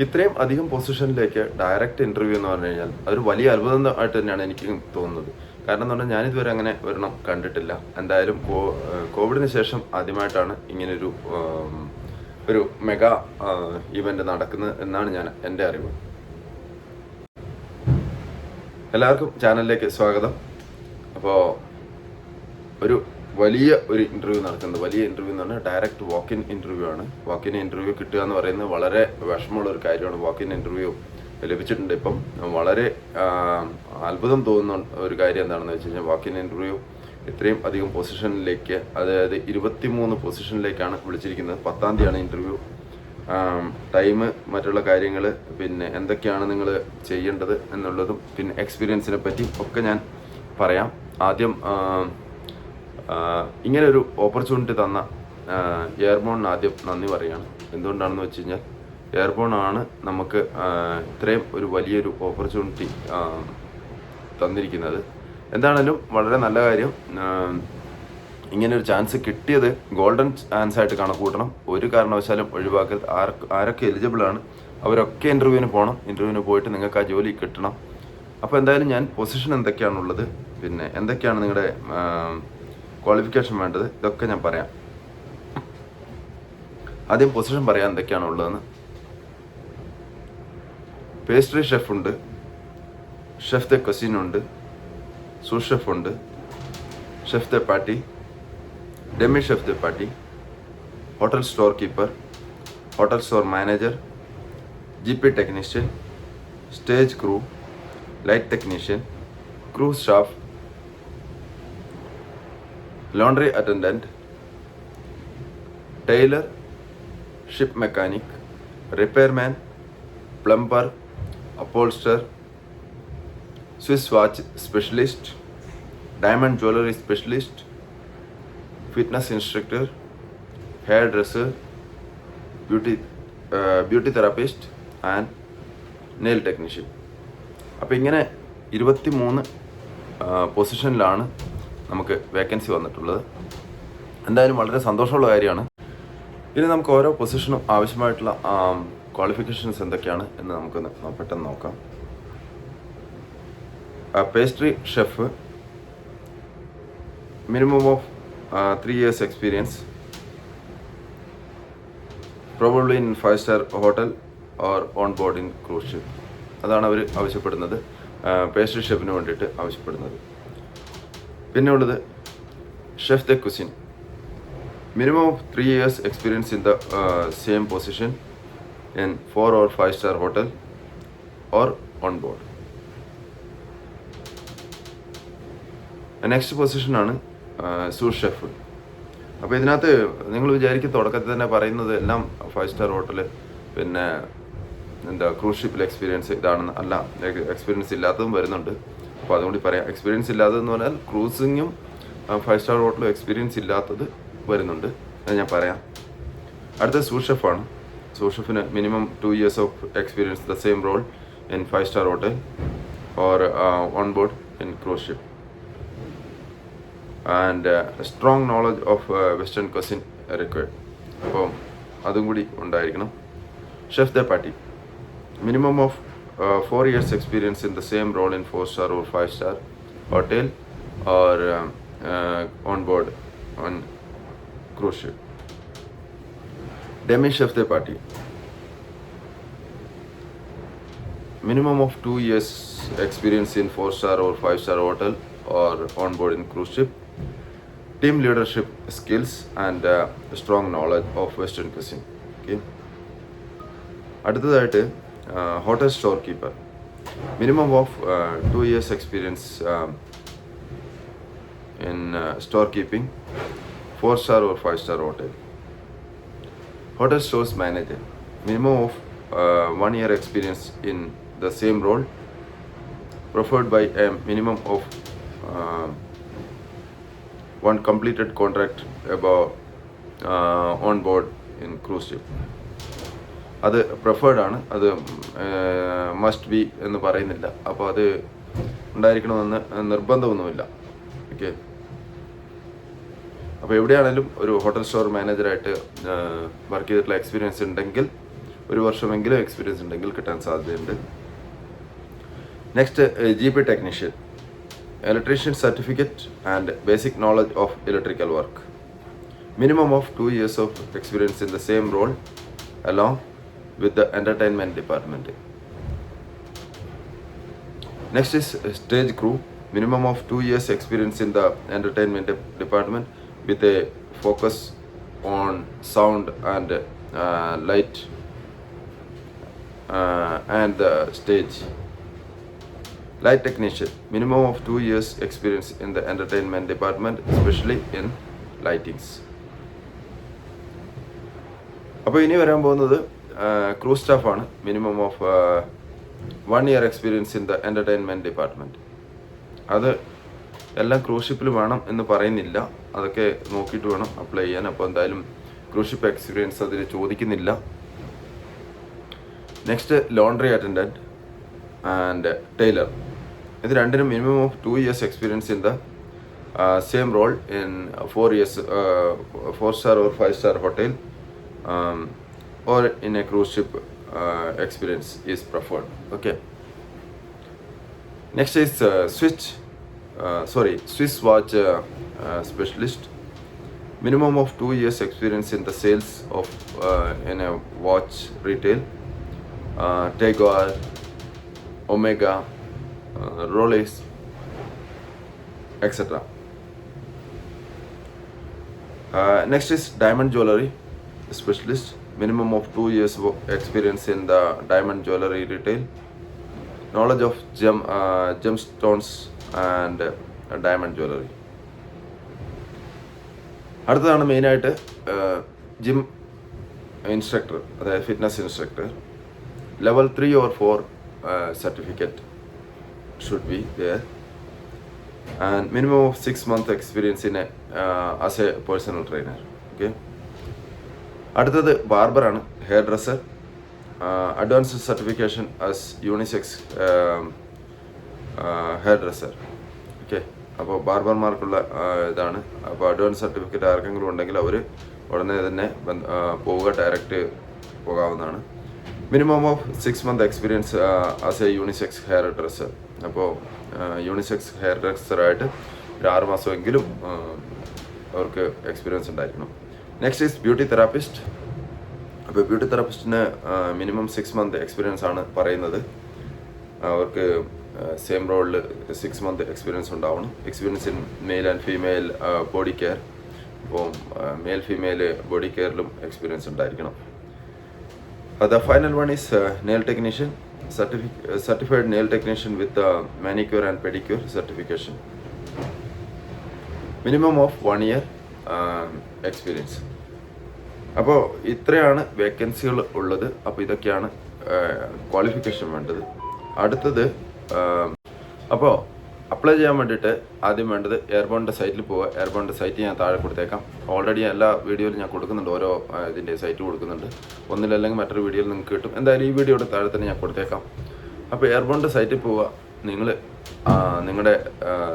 ഇത്രയും അധികം പൊസിഷനിലേക്ക് ഡയറക്റ്റ് ഇന്റർവ്യൂ എന്ന് പറഞ്ഞു കഴിഞ്ഞാൽ അതൊരു വലിയ അത്ഭുതം ആയിട്ട് തന്നെയാണ് എനിക്ക് തോന്നുന്നത്. കാരണം എന്ന് പറഞ്ഞാൽ ഞാനിതുവരെ അങ്ങനെ ഒരെണ്ണം കണ്ടിട്ടില്ല. എന്തായാലും കോവിഡിന് ശേഷം ആദ്യമായിട്ടാണ് ഇങ്ങനൊരു ഒരു മെഗാ ഇവന്റ് നടക്കുന്നത് എന്നാണ് ഞാൻ എന്റെ അറിവ്. എല്ലാവർക്കും ചാനലിലേക്ക് സ്വാഗതം. അപ്പോൾ ഒരു വലിയ ഒരു ഇന്റർവ്യൂ നടക്കുന്നത് വലിയ ഇന്റർവ്യൂ എന്ന് പറഞ്ഞാൽ ഡയറക്റ്റ് വാക്ക് ഇൻ ഇന്റർവ്യൂ ആണ്. വാക്ക് ഇൻ ഇന്റർവ്യൂ കിട്ടുക എന്ന് പറയുന്നത് വളരെ വിഷമമുള്ള ഒരു കാര്യമാണ്. വാക്ക് ഇൻ ഇന്റർവ്യൂ ലഭിച്ചിട്ടുണ്ട് ഇപ്പം. വളരെ അത്ഭുതം തോന്നുന്ന ഒരു കാര്യം എന്താണെന്ന് വെച്ച് കഴിഞ്ഞാൽ വാക്ക് ഇൻ ഇന്റർവ്യൂ ഇത്രയും അധികം പൊസിഷനിലേക്ക് അതായത് ഇരുപത്തിമൂന്ന് പൊസിഷനിലേക്കാണ് വിളിച്ചിരിക്കുന്നത്. പത്താം തീയതിയാണ് ഇന്റർവ്യൂ ടൈം മറ്റുള്ള കാര്യങ്ങൾ പിന്നെ എന്തൊക്കെയാണ് നിങ്ങൾ ചെയ്യേണ്ടത് എന്നുള്ളതും പിന്നെ എക്സ്പീരിയൻസിനെ പറ്റി ഒക്കെ ഞാൻ പറയാം. ആദ്യം ഇങ്ങനെ ഒരു ഓപ്പർച്യൂണിറ്റി തന്ന എയർബോണിന് ആദ്യം നന്ദി പറയുകയാണ് എന്തുകൊണ്ടാണെന്ന് വെച്ച് കഴിഞ്ഞാൽ എയർബോൺ ആണ് നമുക്ക് ഇത്രയും ഒരു വലിയൊരു ഓപ്പർച്യൂണിറ്റി തന്നിരിക്കുന്നത്. എന്താണേലും വളരെ നല്ല കാര്യം ഇങ്ങനെ ഒരു ചാൻസ് കിട്ടിയത് ഗോൾഡൻ ചാൻസ് ആയിട്ട് കണക്കൂട്ടണം. ഒരു കാരണവശാലും ഒഴിവാക്കരുത് ആർക്ക് ആരൊക്കെ എലിജിബിൾ ആണ് അവരൊക്കെ ഇന്റർവ്യൂവിന് പോകണം ഇന്റർവ്യൂവിന് പോയിട്ട് നിങ്ങൾക്ക് ആ ജോലി കിട്ടണം. അപ്പോൾ എന്തായാലും ഞാൻ പൊസിഷൻ എന്തൊക്കെയാണുള്ളത് പിന്നെ എന്തൊക്കെയാണ് നിങ്ങളുടെ ക്വാളിഫിക്കേഷൻ വേണ്ടത്? ഇതൊക്കെ ഞാൻ പറയാം. ആദ്യം പൊസിഷൻ പറയാം എന്തൊക്കെയാണ് ഉള്ളതെന്ന്. പേസ്ട്രി ഷെഫ് ഉണ്ട്. ഷെഫ് ദ കൊസിൻ ഉണ്ട്. സുഷെഫ് ഷെഫ് ഉണ്ട്. Chef de partie demi chef de partie hotel store keeper hotel store manager G P technician stage crew light technician crew staff laundry attendant tailor ship mechanic repairman plumber upholster Swiss watch specialist diamond jewellery specialist fitness instructor hairdresser beauty beauty therapist and nail technician അപ്പോൾ ഇങ്ങനെ ഇരുപത്തി മൂന്ന് പൊസിഷനിലാണ് നമുക്ക് vacancy വന്നിട്ടുള്ളത്. എന്തായാലും വളരെ സന്തോഷമുള്ള കാര്യമാണ്. ഇനി നമുക്ക് ഓരോ പൊസിഷനും ആവശ്യമായിട്ടുള്ള ക്വാളിഫിക്കേഷൻസ് എന്തൊക്കെയാണ് എന്ന് നമുക്ക് പെട്ടെന്ന് നോക്കാം. Pastry chef minimum of three years experience probably in five star hotel or on board in cruise ship അതാണ് അവർ ആവശ്യപ്പെടുന്നത്. പേസ്ട്രി ഷെഫിന് വേണ്ടിയിട്ട് ആവശ്യപ്പെടുന്നത്. പിന്നെ ഉള്ളത് chef the cuisine minimum of three years experience in the same position in four or five star hotel or on board next പൊസിഷനാണ് sous chef അപ്പോൾ ഇതിനകത്ത് നിങ്ങൾ വിചാരിക്കും തുടക്കത്തിൽ തന്നെ പറയുന്നത് എല്ലാം ഫൈവ് സ്റ്റാർ ഹോട്ടൽ പിന്നെ എന്താ ക്രൂസ് ഷിപ്പിൽ എക്സ്പീരിയൻസ് ഇതാണെന്ന് അല്ല എക്സ്പീരിയൻസ് ഇല്ലാത്തതും വരുന്നുണ്ട്. അപ്പോൾ അതുകൊണ്ട് പറയാം എക്സ്പീരിയൻസ് ഇല്ലാത്തതെന്ന് പറഞ്ഞാൽ ക്രൂസിങ്ങും ഫൈവ് സ്റ്റാർ ഹോട്ടലും എക്സ്പീരിയൻസ് ഇല്ലാത്തത് വരുന്നുണ്ട്. അത് ഞാൻ പറയാം. അടുത്ത സൂഷഫാണ് സൂഷഫിന് minimum two years of experience the same role in five star hotel or on board in cruise ship and strong knowledge of western cuisine required അപ്പോൾ അതും കൂടി ഉണ്ടായിരിക്കണം. Chef de partie minimum of four years experience in the same role in four star or five star hotel or on board on cruise ship demi chef de partie minimum of two years experience in four star or five star hotel or on board in cruise ship team leadership skills and uh, strong knowledge of western cuisine okay അടുത്തതായിട്ട് uh, hotel storekeeper. Minimum of uh, two years experience um, in uh, storekeeping, four star or five star hotel. Hotel stores manager. Minimum of one year experience in the same role preferred by a minimum of uh, one completed contract about uh, on board in cruise ship. അത് preferred ആണ്. അത് must be എന്ന് പറയുന്നില്ല. അപ്പോൾ അത് ഉണ്ടായിരിക്കണമെന്ന് നിർബന്ധമൊന്നുമില്ല. Okay. അപ്പോൾ എവിടെയാണെങ്കിലും ഒരു ഹോട്ടൽ സ്റ്റോർ മാനേജറായിട്ട് വർക്ക് ചെയ്തിട്ടുള്ള എക്സ്പീരിയൻസ് ഉണ്ടെങ്കിൽ ഒരു വർഷമെങ്കിലും എക്സ്പീരിയൻസ് ഉണ്ടെങ്കിൽ കിട്ടാൻ സാധ്യതയുണ്ട്. Next G P technician electrician certificate and basic knowledge of electrical work minimum of two years of experience in the same role along with the entertainment department next is stage crew minimum of two years experience in the entertainment de- department with a focus on sound and uh, light uh, and the stage light technician minimum of two years experience in the entertainment department especially in lightings അപ്പോൾ ഇനി വരാൻ പോകുന്നത് crew സ്റ്റാഫാണ് minimum of one year experience in the entertainment department അത് എല്ലാം ക്രൂഷിപ്പിൽ വേണം എന്ന് പറയുന്നില്ല. അതൊക്കെ നോക്കിയിട്ട് വേണം അപ്ലൈ ചെയ്യാൻ. അപ്പോൾ എന്തായാലും ക്രൂഷിപ്പ് എക്സ്പീരിയൻസ് അതിൽ ചോദിക്കുന്നില്ല. Next laundry attendant and tailor ഇത് രണ്ടിനും minimum of two years experience in the same role in four years four star or five star hotel or in a cruise ship uh, experience is preferred. Okay. Next is uh, switch. Uh, sorry, Swiss watch uh, uh, specialist. Minimum of two years experience in the sales of uh, in a watch retail. Uh, Tagore, Omega, uh, Rolex, etc. Uh, next is diamond jewelry specialist. Minimum of two years of experience in the diamond jewelry retail. Knowledge of gem uh, gemstones and uh, diamond jewelry. അടുത്തതാണ് മെയിനായിട്ട് gym instructor അതായത് fitness instructor level three or four certificate should be there and minimum of six month experience in as a personal trainer okay അടുത്തത് ബാർബറാണ് hairdresser. Advance certification as unisex hairdresser. Okay അപ്പോൾ ബാർബർമാർക്കുള്ള ഇതാണ്. അപ്പോൾ advance certificate ആർക്കെങ്കിലും ഉണ്ടെങ്കിൽ അവർ ഉടനെ തന്നെ പോവുക ഡയറക്റ്റ് പോകാവുന്നതാണ്. Minimum of six month experience as a unisex hairdresser അപ്പോൾ യൂണിസെക്സ് ഹെയർ ഡ്രസ്സറായിട്ട് ഒരു ആറ് മാസമെങ്കിലും അവർക്ക് എക്സ്പീരിയൻസ് ഉണ്ടായിരിക്കണം. നെക്സ്റ്റ് ഈസ് ബ്യൂട്ടി തെറാപ്പിസ്റ്റ് അപ്പോൾ ബ്യൂട്ടി തെറാപ്പിസ്റ്റിന് മിനിമം സിക്സ് മന്ത് എക്സ്പീരിയൻസ് ആണ് പറയുന്നത്. അവർക്ക് സെയിം റോളിൽ സിക്സ് മന്ത് എക്സ്പീരിയൻസ് ഉണ്ടാവണം. Experience in male and female body care അപ്പോൾ മെയിൽ ഫീമെയിൽ ബോഡി കെയറിലും എക്സ്പീരിയൻസ് ഉണ്ടായിരിക്കണം. The final one is nail technician certified nail technician with manicure and pedicure certification minimum of one year experience അപ്പോൾ ഇത്രയാണ് വേക്കൻസികൾ ഉള്ളത്. അപ്പോൾ ഇതൊക്കെയാണ് ക്വാളിഫിക്കേഷൻ വേണ്ടത്. അടുത്തത് അപ്പോൾ അപ്ലൈ ചെയ്യാൻ വേണ്ടിയിട്ട് ആദ്യം വേണ്ടത് എയർബോണിന്റെ സൈറ്റിൽ പോവുക. എയർബോണിന്റെ സൈറ്റ് ഞാൻ താഴെ കൊടുത്തേക്കാം. ഓൾറെഡി എല്ലാ വീഡിയോയിലും ഞാൻ കൊടുക്കുന്നുണ്ട്. ഓരോ ഇതിന്റെ സൈറ്റ് കൊടുക്കുന്നുണ്ട്. ഒന്നിലല്ലെങ്കിൽ മറ്റൊരു വീഡിയോയിൽ നിങ്ങൾക്ക് കിട്ടും. എന്തായാലും ഈ വീഡിയോയുടെ താഴെ തന്നെ ഞാൻ കൊടുത്തേക്കാം. അപ്പോൾ എയർബോണിന്റെ സൈറ്റിൽ പോവുക. നിങ്ങൾ നിങ്ങളുടെ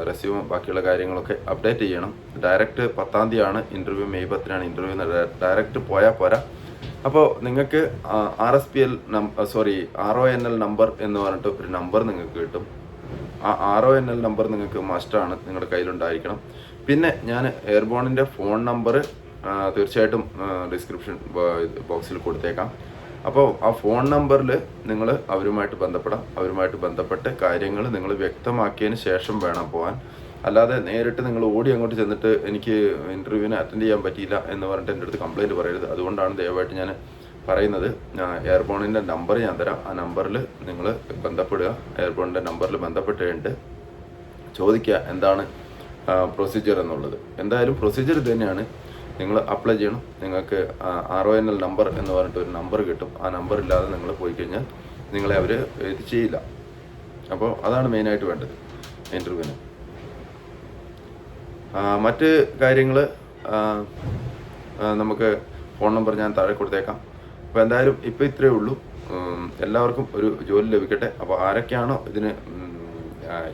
റെസ്യൂമും ബാക്കിയുള്ള കാര്യങ്ങളൊക്കെ അപ്ഡേറ്റ് ചെയ്യണം. ഡയറക്റ്റ് പത്താം തീയതിയാണ് ഇന്റർവ്യൂ മെയ് പത്തിനാണ് ഇന്റർവ്യൂ ഡയറക്റ്റ് പോയാൽ പോരാ. അപ്പോൾ നിങ്ങൾക്ക് R S P L sorry R O N L number എന്ന് പറഞ്ഞിട്ട് ഒരു നമ്പർ നിങ്ങൾക്ക് കിട്ടും. ആ R O N L number നിങ്ങൾക്ക് മസ്റ്റാണ് നിങ്ങളുടെ കയ്യിലുണ്ടായിരിക്കണം. പിന്നെ ഞാൻ എയർബോണിന്റെ ഫോൺ നമ്പർ തീർച്ചയായിട്ടും ഡിസ്ക്രിപ്ഷൻ ബോക്സിൽ കൊടുത്തേക്കാം. അപ്പോൾ ആ ഫോൺ നമ്പറിൽ നിങ്ങൾ അവരുമായിട്ട് ബന്ധപ്പെടാം. അവരുമായിട്ട് ബന്ധപ്പെട്ട് കാര്യങ്ങൾ നിങ്ങൾ വ്യക്തമാക്കിയതിന് ശേഷം വേണം പോകാൻ അല്ലാതെ നേരിട്ട് നിങ്ങൾ ഓടി അങ്ങോട്ട് ചെന്നിട്ട് എനിക്ക് ഇന്റർവ്യൂവിന് അറ്റൻഡ് ചെയ്യാൻ പറ്റിയില്ല എന്ന് പറഞ്ഞിട്ട് എന്റെ അടുത്ത് കംപ്ലയിന്റ് പറയരുത്. അതുകൊണ്ടാണ് ദയവായിട്ട് ഞാൻ പറയുന്നത്. എയർബോണിന്റെ നമ്പർ ഞാൻ തരാം. ആ നമ്പറിൽ നിങ്ങൾ ബന്ധപ്പെടുക. എയർബോണിന്റെ നമ്പറിൽ ബന്ധപ്പെട്ട് കഴിഞ്ഞിട്ട് ചോദിക്കുക എന്താണ് പ്രൊസീജിയർ എന്നുള്ളത്. എന്തായാലും പ്രൊസീജിയർ തന്നെയാണ്. നിങ്ങൾ അപ്ലൈ ചെയ്യണം. നിങ്ങൾക്ക് R O N L number എന്ന് പറഞ്ഞിട്ട് ഒരു നമ്പർ കിട്ടും. ആ നമ്പർ ഇല്ലാതെ നിങ്ങൾ പോയി കഴിഞ്ഞാൽ നിങ്ങളെ അവർ ഇത് ചെയ്യില്ല. അപ്പോൾ അതാണ് മെയിനായിട്ട് വേണ്ടത് ഇന്റർവ്യൂവിന് മറ്റ് കാര്യങ്ങൾ നമുക്ക് ഫോൺ നമ്പർ ഞാൻ താഴെ കൊടുത്തേക്കാം. അപ്പോൾ എന്തായാലും ഇപ്പോൾ ഇത്രയേ ഉള്ളൂ. എല്ലാവർക്കും ഒരു ജോലി ലഭിക്കട്ടെ. അപ്പോൾ ആരൊക്കെയാണോ ഇതിന്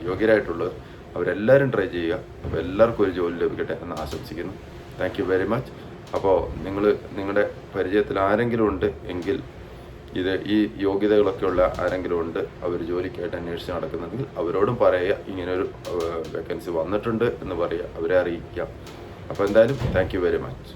യോഗ്യരായിട്ടുള്ളത് അവരെല്ലാവരും ട്രൈ ചെയ്യുക. അപ്പോൾ എല്ലാവർക്കും ഒരു ജോലി ലഭിക്കട്ടെ എന്ന് ആശംസിക്കുന്നു. താങ്ക് യു വെരി മച്ച് അപ്പോൾ നിങ്ങൾ നിങ്ങളുടെ പരിചയത്തിൽ ആരെങ്കിലും ഉണ്ട് എങ്കിൽ ഇത് ഈ യോഗ്യതകളൊക്കെ ഉള്ള ആരെങ്കിലും ഉണ്ട് അവർ ജോലിക്കായിട്ട് അന്വേഷിച്ച് നടക്കുന്നുണ്ടെങ്കിൽ അവരോടും പറയുക ഇങ്ങനൊരു വേക്കൻസി വന്നിട്ടുണ്ട് എന്ന് പറയുക അവരെ അറിയിക്കാം. അപ്പോൾ എന്തായാലും താങ്ക് വെരി മച്ച്